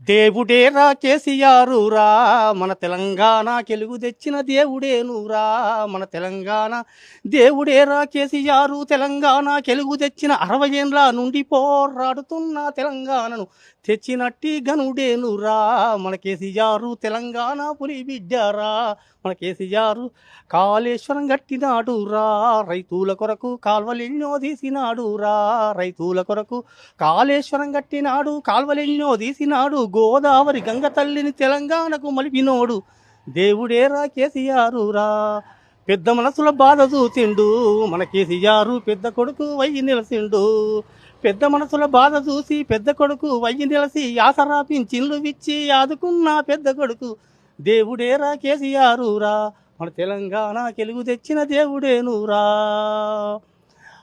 దేవుడే రా కేసీఆర్ రా. మన తెలంగాణ కెలుగు తెచ్చిన దేవుడేనురా మన తెలంగాణ దేవుడేరా కేసీఆర్. తెలంగాణ కెలుగు తెచ్చిన అరవై ఏండ్ల నుండి పోరాడుతున్న తెలంగాణను తెచ్చినట్టి గనుడేనురా మన కేసీఆర్ తెలంగాణ పులి బిడ్డారా మన కేసీఆర్ కాళేశ్వరం కట్టినాడు రా. రైతుల కొరకు కాల్వలెన్నో తీసినాడు రా. రైతుల కొరకు కాళేశ్వరం కట్టినాడు కాల్వలెన్నో తీసినాడు గోదావరి గంగ తల్లిని తెలంగాణకు మలిపినోడు. దేవుడేరా కేసీఆర్ రా. పెద్ద మనసుల బాధ చూసిండు. మన కేసీఆర్ పెద్ద కొడుకు వయ్యి నిలసిండు. పెద్ద మనసుల బాధ చూసి పెద్ద కొడుకు వయ్యి నిలసి ఆసరా విచ్చి ఆదుకున్న పెద్ద కొడుకు. దేవుడేరా కేసీఆర్ రా. మన తెలంగాణ కెలుగు తెచ్చిన దేవుడేనురా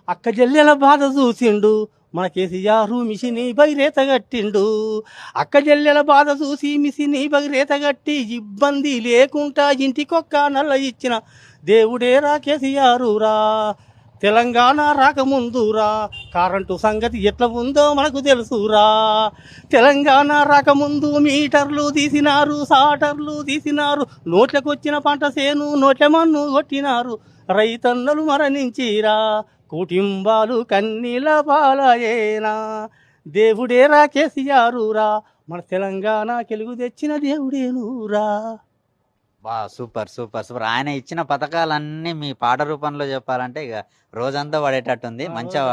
అక్క జల్లెల బాధ చూసిండు. మన కేసీఆర్ మిషిని బగిరేత కట్టిండు అక్క జల్లెల బాధ చూసి మిషిని బగిరేత కట్టి ఇబ్బంది లేకుండా ఇంటికొక్క నల్ల ఇచ్చిన దేవుడేరా కేసీఆర్ రా. తెలంగాణ రాకముందురా. కరెంటు సంగతి ఎట్లా ఉందో మనకు తెలుసురా. తెలంగాణ రాకముందు మీటర్లు తీసినారు సాటర్లు తీసినారు. నోట్లకొచ్చిన పంట సేను నోట్ల మన్ను కొట్టినారు. రైతన్నలు మరణించిరా. కుటుంబాలు కన్నీల పాలయేనా. దేవుడేరా కేసీఆర్ రా. మన తెలంగాణ కెలుగు తెచ్చిన దేవుడేనురా బా సూపర్ సూపర్ సూపర్. ఆయన ఇచ్చిన పథకాలన్నీ మీ పాట రూపంలో చెప్పాలంటే ఇక రోజంతా పడేటట్టుంది. మంచిగా